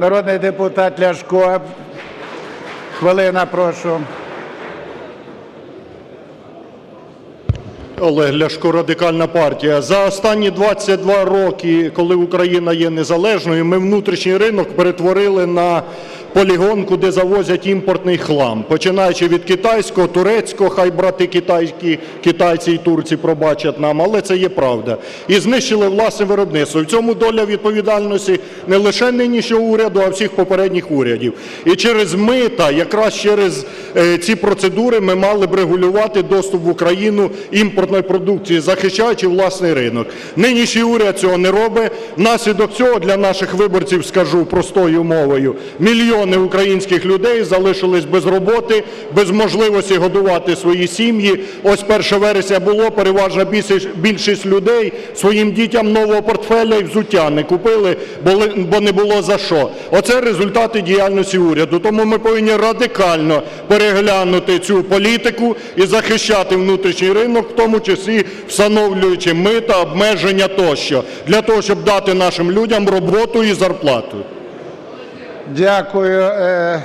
Народний депутат Ляшко. Хвилина, прошу. Олег Ляшко, Радикальна партія. За останні 22 роки, коли Україна є незалежною, ми внутрішній ринок перетворили на полігон, куди завозять імпортний хлам. Починаючи від китайського, турецького, хай брати китайські, китайці і турці пробачать нам, але це є правда. І знищили власне виробництво. В цьому доля відповідальності не лише нинішнього уряду, а всіх попередніх урядів. І через мита, якраз через е, ці процедури ми мали б регулювати доступ в Україну імпортної продукції, захищаючи власний ринок. Нинішній уряд цього не робить. Внаслідок цього для наших виборців скажу простою мовою: мільйони українських людей залишились без роботи, без можливості годувати свої сім'ї. Ось 1 вересня було переважна більшість- людей своїм дітям нового портфеля і взуття не купили, бо не було за що. Оце результати діяльності уряду. Тому ми повинні радикально переглянути цю політику і захищати внутрішній ринок, в тому числі встановлюючи мита, обмеження тощо, для того, щоб дати нашим людям роботу і зарплату. Дякую. Е,